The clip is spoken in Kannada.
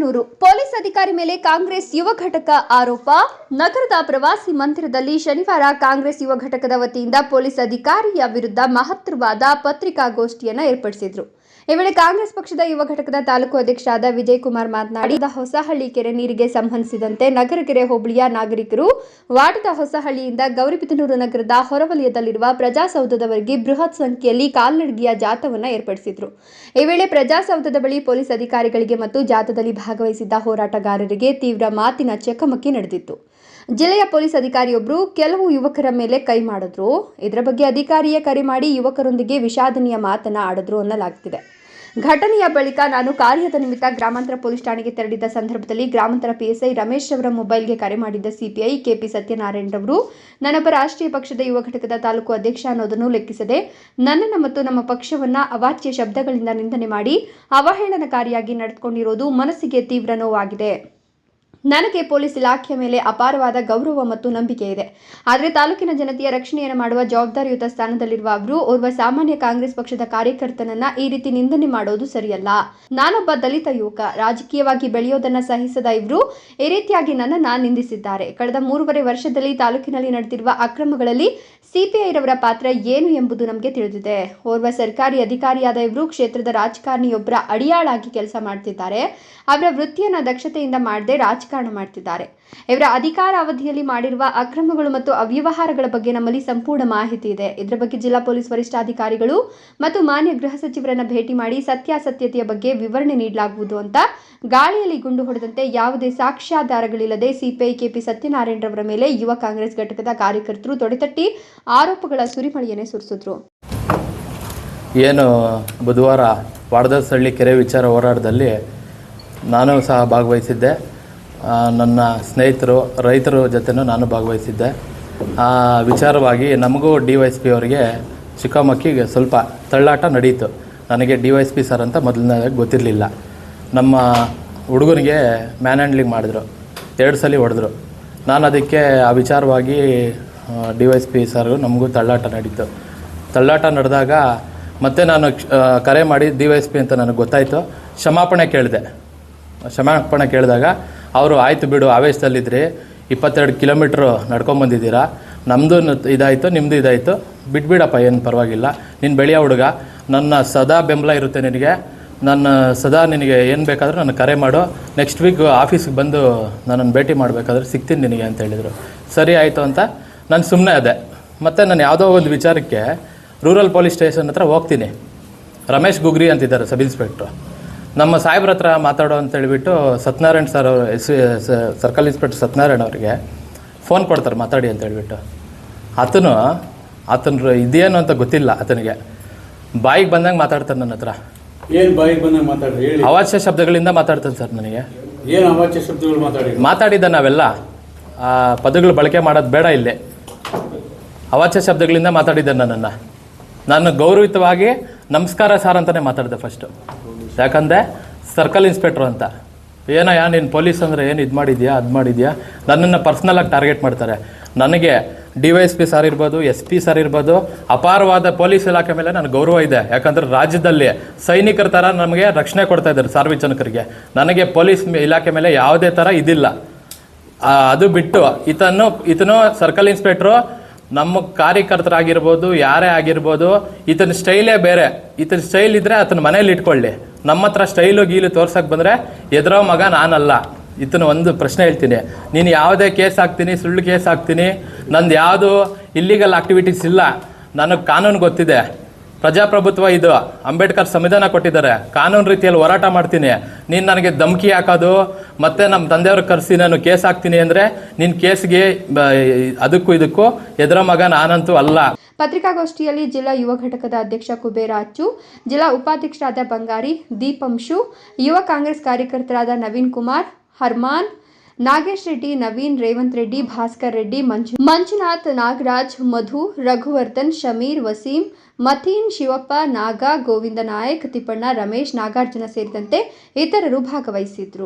ಗೌರಿಬಿದನೂರು ಪೊಲೀಸ್ ಅಧಿಕಾರಿ ಮೇಲೆ ಕಾಂಗ್ರೆಸ್ ಯುವ ಘಟಕ ಆರೋಪ. ನಗರದ ಪ್ರವಾಸಿ ಮಂದಿರದಲ್ಲಿ ಶನಿವಾರ ಕಾಂಗ್ರೆಸ್ ಯುವ ಘಟಕದ ವತಿಯಿಂದ ಪೊಲೀಸ್ ಅಧಿಕಾರಿಯ ವಿರುದ್ಧ ಮಹತ್ತರವಾದ ಪತ್ರಿಕಾಗೋಷ್ಠಿಯನ್ನು ಏರ್ಪಡಿಸಿದ್ರು. ಈ ವೇಳೆ ಕಾಂಗ್ರೆಸ್ ಪಕ್ಷದ ಯುವ ಘಟಕದ ತಾಲೂಕು ಅಧ್ಯಕ್ಷರಾದ ವಿಜಯ್ ಕುಮಾರ್ ಮಾತನಾಡಿ ಹೊಸಹಳ್ಳಿ ಕೆರೆ ನೀರಿಗೆ ಸಂಬಂಧಿಸಿದಂತೆ ನಗರಕೆರೆ ಹೋಬಳಿಯ ನಾಗರಿಕರು ವಾಟದ ಹೊಸಹಳ್ಳಿಯಿಂದ ಗೌರಿಬಿದನೂರು ನಗರದ ಹೊರವಲಯದಲ್ಲಿರುವ ಪ್ರಜಾಸೌಧದವರೆಗೆ ಬೃಹತ್ ಸಂಖ್ಯೆಯಲ್ಲಿ ಕಾಲ್ನಡಿಗೆಯ ಜಾಥವನ್ನು ಏರ್ಪಡಿಸಿದ್ರು. ಈ ವೇಳೆ ಪ್ರಜಾಸೌಧದ ಬಳಿ ಪೊಲೀಸ್ ಅಧಿಕಾರಿಗಳಿಗೆ ಮತ್ತು ಜಾಥದಲ್ಲಿ ಭಾಗವಹಿಸಿದ್ದ ಹೋರಾಟಗಾರರಿಗೆ ತೀವ್ರ ಮಾತಿನ ಚಕಮಕಿ ನಡೆದಿತ್ತು. ಜಿಲ್ಲೆಯ ಪೊಲೀಸ್ ಅಧಿಕಾರಿಯೊಬ್ಬರು ಕೆಲವು ಯುವಕರ ಮೇಲೆ ಕೈ ಮಾಡಿದ್ರು. ಇದರ ಬಗ್ಗೆ ಅಧಿಕಾರಿಯೇ ಕರೆ ಮಾಡಿ ಯುವಕರೊಂದಿಗೆ ವಿಷಾದನೀಯ ಮಾತನ್ನ ಆಡಿದ್ರು ಅನ್ನಲಾಗ್ತಿದೆ. ಘಟನೆಯ ಬಳಿಕ ನಾನು ಕಾರ್ಯದ ನಿಮಿತ್ತ ಗ್ರಾಮಾಂತರ ಪೊಲೀಸ್ ಠಾಣೆಗೆ ತೆರಳಿದ್ದ ಸಂದರ್ಭದಲ್ಲಿ ಗ್ರಾಮಾಂತರ ಪಿಎಸ್ಐ ರಮೇಶ್ ಅವರ ಮೊಬೈಲ್ಗೆ ಕರೆ ಮಾಡಿದ್ದ ಸಿಪಿಐ ಕೆಪಿ ಸತ್ಯನಾರಾಯಣ್ ರವರು, ನನ್ನೊಬ್ಬ ರಾಷ್ಟ್ರೀಯ ಪಕ್ಷದ ಯುವ ಘಟಕದ ತಾಲೂಕು ಅಧ್ಯಕ್ಷ ಅನ್ನೋದನ್ನು ಲೆಕ್ಕಿಸದೆ ನನ್ನನ್ನು ಮತ್ತು ನಮ್ಮ ಪಕ್ಷವನ್ನ ಅವಾಚ್ಯ ಶಬ್ದಗಳಿಂದ ನಿಂದನೆ ಮಾಡಿ ಅವಹೇಳನಕಾರಿಯಾಗಿ ನಡೆದುಕೊಂಡಿರೋದು ಮನಸ್ಸಿಗೆ ತೀವ್ರ ನೋವಾಗಿದೆ. ನನಗೆ ಪೊಲೀಸ್ ಇಲಾಖೆಯ ಮೇಲೆ ಅಪಾರವಾದ ಗೌರವ ಮತ್ತು ನಂಬಿಕೆ ಇದೆ. ಆದರೆ ತಾಲೂಕಿನ ಜನತೆಯ ರಕ್ಷಣೆಯನ್ನು ಮಾಡುವ ಜವಾಬ್ದಾರಿಯುತ ಸ್ಥಾನದಲ್ಲಿರುವ ಅವರು ಓರ್ವ ಸಾಮಾನ್ಯ ಕಾಂಗ್ರೆಸ್ ಪಕ್ಷದ ಕಾರ್ಯಕರ್ತನನ್ನ ಈ ರೀತಿ ನಿಂದನೆ ಮಾಡೋದು ಸರಿಯಲ್ಲ. ನಾನೊಬ್ಬ ದಲಿತ ಯುವಕ, ರಾಜಕೀಯವಾಗಿ ಬೆಳೆಯೋದನ್ನ ಸಹಿಸದ ಇವರು ಈ ರೀತಿಯಾಗಿ ನನ್ನನ್ನ ನಿಂದಿಸಿದ್ದಾರೆ. ಕಳೆದ ಮೂರುವರೆ ವರ್ಷದಲ್ಲಿ ತಾಲೂಕಿನಲ್ಲಿ ನಡೆದಿರುವ ಅಕ್ರಮಗಳಲ್ಲಿ ಸಿಪಿಐರವರ ಪಾತ್ರ ಏನು ಎಂಬುದು ನಮಗೆ ತಿಳಿದಿದೆ. ಓರ್ವ ಸರ್ಕಾರಿ ಅಧಿಕಾರಿಯಾದ ಇವರು ಕ್ಷೇತ್ರದ ರಾಜಕಾರಣಿಯೊಬ್ಬರ ಅಡಿಯಾಳಾಗಿ ಕೆಲಸ ಮಾಡ್ತಿದ್ದಾರೆ. ಅವರ ವೃತ್ತಿಯನ್ನ ದಕ್ಷತೆಯಿಂದ ಮಾಡದೆ ರಾಜಕಾರಣ ಮಾಡ್ತಿದ್ದಾರೆ. ಇವರ ಅಧಿಕಾರ ಅವಧಿಯಲ್ಲಿ ಮಾಡಿರುವ ಅಕ್ರಮಗಳು ಮತ್ತು ಅವ್ಯವಹಾರಗಳ ಬಗ್ಗೆ ನಮ್ಮಲ್ಲಿ ಸಂಪೂರ್ಣ ಮಾಹಿತಿ ಇದೆ. ಇದರ ಬಗ್ಗೆ ಜಿಲ್ಲಾ ಪೊಲೀಸ್ ವರಿಷ್ಠಾಧಿಕಾರಿಗಳು ಮತ್ತು ಮಾನ್ಯ ಗೃಹ ಸಚಿವರನ್ನ ಭೇಟಿ ಮಾಡಿ ಸತ್ಯಾಸತ್ಯತೆಯ ಬಗ್ಗೆ ವಿವರಣೆ ನೀಡಲಾಗುವುದು ಅಂತ ಗಾಳಿಯಲ್ಲಿ ಗುಂಡು ಹೊಡೆದಂತೆ ಯಾವುದೇ ಸಾಕ್ಷ್ಯಾಧಾರಗಳಿಲ್ಲದೆ ಸಿಪಿಐ ಕೆಪಿ ಸತ್ಯನಾರಾಯಣರವರ ಮೇಲೆ ಯುವ ಕಾಂಗ್ರೆಸ್ ಘಟಕದ ಕಾರ್ಯಕರ್ತರು ತೊಡೆತಟ್ಟಿ ಆರೋಪಗಳ ಸುರಿಮಳೆಯನ್ನೇ ಸುರಿಸಿದ್ರು. ಏನು ಬುಧವಾರ ವಾಡದಸಳ್ಳಿ ಕೆರೆ ವಿಚಾರ ಹೋರಾಟದಲ್ಲಿ ನಾನು ಸಹ ಭಾಗವಹಿಸಿದ್ದೆ. ನನ್ನ ಸ್ನೇಹಿತರು, ರೈತರ ಜೊತೆನೂ ನಾನು ಭಾಗವಹಿಸಿದ್ದೆ. ಆ ವಿಚಾರವಾಗಿ ನಮಗೂ ಡಿ ವೈ ಎಸ್ ಪಿ ಅವರಿಗೆ ಚಿಕ್ಕಮಕ್ಕಿಗೆ ಸ್ವಲ್ಪ ತಳ್ಳಾಟ ನಡೀತು. ನನಗೆ D Y S P sir ಅಂತ ಮೊದಲನೇದಾಗಿ ಗೊತ್ತಿರಲಿಲ್ಲ. ನಮ್ಮ ಹುಡುಗನಿಗೆ ಮ್ಯಾನ್ ಹ್ಯಾಂಡ್ಲಿಂಗ್ ಮಾಡಿದ್ರು. ಎರಡು ಸಲ ಹೊಡೆದ್ರು. ನಾನು ಅದಕ್ಕೆ ಆ ವಿಚಾರವಾಗಿ D Y S P sir ನಮಗೂ ತಳ್ಳಾಟ ನಡೀತು. ತಳ್ಳಾಟ ನಡೆದಾಗ ಮತ್ತೆ ನಾನು ಕರೆ ಮಾಡಿ ಡಿ ವೈ ಎಸ್ ಪಿ ಅಂತ ನನಗೆ ಗೊತ್ತಾಯಿತು. ಕ್ಷಮಾಪಣೆ ಕೇಳಿದೆ. ಕ್ಷಮಾಪಣೆ ಕೇಳಿದಾಗ ಅವರು ಆಯಿತು ಬಿಡು ಆವೇಶದಲ್ಲಿದ್ದರೆ ಇಪ್ಪತ್ತೆರಡು ಕಿಲೋಮೀಟ್ರು ನಡ್ಕೊಂಬಂದಿದ್ದೀರಾ ನಮ್ಮದು ಇದಾಯಿತು ನಿಮ್ಮದು ಇದಾಯಿತು. ಬಿಟ್ಬಿಡಪ್ಪ, ಏನು ಪರವಾಗಿಲ್ಲ. ನೀನು ಬೆಳೆಯೋ ಹುಡುಗ. ನನ್ನ ಸದಾ ಬೆಂಬಲ ಇರುತ್ತೆ ನಿನಗೆ. ನನ್ನ ಸದಾ ನಿನಗೆ ಏನು ಬೇಕಾದರೂ ನಾನು ಕರೆ ಮಾಡು. ನೆಕ್ಸ್ಟ್ ವೀಕ್ ಆಫೀಸ್ಗೆ ಬಂದು ನನ್ನನ್ನು ಭೇಟಿ ಮಾಡಬೇಕಾದ್ರೆ ಸಿಗ್ತೀನಿ ನಿನಗೆ ಅಂತ ಹೇಳಿದರು. ಸರಿ ಆಯಿತು ಅಂತ ನಾನು ಸುಮ್ಮನೆ ಅದೇ. ಮತ್ತು ನಾನು ಯಾವುದೋ ಒಂದು ವಿಚಾರಕ್ಕೆ ರೂರಲ್ ಪೊಲೀಸ್ ಸ್ಟೇಷನ್ ಹತ್ರ ಹೋಗ್ತೀನಿ. ರಮೇಶ್ ಗುಗ್ರಿ ಅಂತಿದ್ದಾರೆ ಸಬ್ ಇನ್ಸ್ಪೆಕ್ಟ್ರು ನಮ್ಮ ಸಾಹೇಬ್ರ ಹತ್ರ ಮಾತಾಡೋ ಅಂತ ಹೇಳಿಬಿಟ್ಟು ಸತ್ಯನಾರಾಯಣ್ ಸರ್ ಅವರು ಎಸ್ ಸರ್ಕಲ್ ಇನ್ಸ್ಪೆಕ್ಟರ್ ಸತ್ಯನಾರಾಯಣ್ ಅವರಿಗೆ ಫೋನ್ ಕೊಡ್ತಾರೆ ಮಾತಾಡಿ ಅಂತ ಹೇಳ್ಬಿಟ್ಟು. ಆತನು ಆತನ ಇದೇನು ಅಂತ ಗೊತ್ತಿಲ್ಲ ಆತನಿಗೆ. ಬಾಯಿಗೆ ಬಂದಂಗೆ ಮಾತಾಡ್ತಾನೆ ನನ್ನ ಹತ್ರ. ಏನು ಬಾಯಿಗೆ ಬಂದಾಗ ಮಾತಾಡ್ರಿ? ಹೇಳಿ. ಅವಾಚ್ಯ ಶಬ್ದಗಳಿಂದ ಮಾತಾಡ್ತಾನೆ ಸರ್ ನನಗೆ. ಏನು ಅವಾಚ್ಯ ಶಬ್ದಗಳು ಮಾತಾಡಿ ಮಾತಾಡಿದ್ದ ನಾವೆಲ್ಲ. ಆ ಪದಗಳು ಬಳಕೆ ಮಾಡೋದು ಬೇಡ ಇಲ್ಲಿ. ಅವಾಚ್ಯ ಶಬ್ದಗಳಿಂದ ಮಾತಾಡಿದ್ದೆ ನನ್ನನ್ನು. ನಾನು ಗೌರವಿತವಾಗಿ ನಮಸ್ಕಾರ ಸರ್ ಅಂತಲೇ ಮಾತಾಡಿದೆ ಫಸ್ಟು ಯಾಕಂದರೆ ಸರ್ಕಲ್ ಇನ್ಸ್ಪೆಕ್ಟ್ರು ಅಂತ. ಏನೋ ಯಾ, ನೀನು ಪೊಲೀಸ್ ಅಂದರೆ ಏನು ಇದು ಮಾಡಿದ್ಯಾ, ಅದು ಮಾಡಿದ್ಯಾ? ನನ್ನನ್ನು ಪರ್ಸ್ನಲಾಗಿ ಟಾರ್ಗೆಟ್ ಮಾಡ್ತಾರೆ. ನನಗೆ D Y S P sir ಇರ್ಬೋದು, ಎಸ್ ಪಿ ಸರ್ ಇರ್ಬೋದು, ಅಪಾರವಾದ ಪೊಲೀಸ್ ಇಲಾಖೆ ಮೇಲೆ ನನಗೆ ಗೌರವ ಇದೆ. ಯಾಕಂದ್ರೆ ರಾಜ್ಯದಲ್ಲಿ ಸೈನಿಕರ ಥರ ನಮಗೆ ರಕ್ಷಣೆ ಕೊಡ್ತಾ ಇದ್ದಾರೆ ಸಾರ್ವಜನಿಕರಿಗೆ. ನನಗೆ ಪೊಲೀಸ್ ಇಲಾಖೆ ಮೇಲೆ ಯಾವುದೇ ಥರ ಇದಿಲ್ಲ. ಅದು ಬಿಟ್ಟು ಇತನು ಈತನು ಸರ್ಕಲ್ ಇನ್ಸ್ಪೆಕ್ಟ್ರು ನಮ್ಮ ಕಾರ್ಯಕರ್ತರಾಗಿರ್ಬೋದು, ಯಾರೇ ಆಗಿರ್ಬೋದು, ಈತನ ಸ್ಟೈಲೇ ಬೇರೆ. ಈತನ ಸ್ಟೈಲ್ ಇದ್ದರೆ ಆತನ ಮನೇಲಿ ಇಟ್ಕೊಳ್ಳಿ. ನಮ್ಮ ಹತ್ರ ಸ್ಟೈಲು ಗೀಲು ತೋರ್ಸಕ್ ಬಂದ್ರೆ ಎದುರೋ ಮಗ ನಾನಲ್ಲ. ಇದನ್ನ ಒಂದು ಪ್ರಶ್ನೆ ಹೇಳ್ತೀನಿ. ನೀನು ಯಾವುದೇ ಕೇಸ್ ಹಾಕ್ತೀನಿ, ಸುಳ್ಳು ಕೇಸ್ ಹಾಕ್ತೀನಿ, ನಂದು ಯಾವುದು ಇಲ್ಲಿಗಲ್ ಆಕ್ಟಿವಿಟೀಸ್ ಇಲ್ಲ. ನನಗೆ ಕಾನೂನು ಗೊತ್ತಿದೆ. ಪ್ರಜಾಪ್ರಭುತ್ವ ಇದು. ಅಂಬೇಡ್ಕರ್ ಸಂವಿಧಾನ ಕೊಟ್ಟಿದ್ದಾರೆ. ಕಾನೂನು ರೀತಿಯಲ್ಲಿ ಹೋರಾಟ ಮಾಡ್ತೀನಿ. ನೀನು ನನಗೆ ಧಮಕಿ ಹಾಕೋದು, ಮತ್ತೆ ನಮ್ಮ ತಂದೆಯವ್ರ ಕರೆಸಿ ನಾನು ಕೇಸ್ ಹಾಕ್ತೀನಿ ಅಂದರೆ ನಿನ್ನ ಕೇಸ್ಗೆ ಅದಕ್ಕೂ ಇದಕ್ಕೂ ಎದುರ ಮಗ ನಾನಂತೂ ಅಲ್ಲ. ಪತ್ರಿಕಾಗೋಷ್ಠಿಯಲ್ಲಿ ಜಿಲ್ಲಾ ಯುವ ಘಟಕದ ಅಧ್ಯಕ್ಷ ಕುಬೇರ ಅಚ್ಚು, ಜಿಲ್ಲಾ ಉಪಾಧ್ಯಕ್ಷರಾದ ಬಂಗಾರಿ, ದೀಪಂಶು, ಯುವ ಕಾಂಗ್ರೆಸ್ ಕಾರ್ಯಕರ್ತರಾದ ನವೀನ್ ಕುಮಾರ್, ಹರ್ಮಾನ್, ನಾಗೇಶ್ ರೆಡ್ಡಿ, ನವೀನ್ ರೇವಂತ್ ರೆಡ್ಡಿ, ಭಾಸ್ಕರ್ ರೆಡ್ಡಿ, ಮಂಜು, ಮಂಜುನಾಥ್ ನಾಗರಾಜ್, ಮಧು, ರಘುವರ್ಧನ್, ಶಮೀರ್, ವಸೀಂ ಮಥೀನ್ ಶಿವಪ್ಪ, ನಾಗ, ಗೋವಿಂದ ನಾಯಕ್, ತಿಪ್ಪಣ್ಣ, ರಮೇಶ್, ನಾಗಾರ್ಜುನ ಸೇರಿದಂತೆ ಇತರರು ಭಾಗವಹಿಸಿದ್ರು.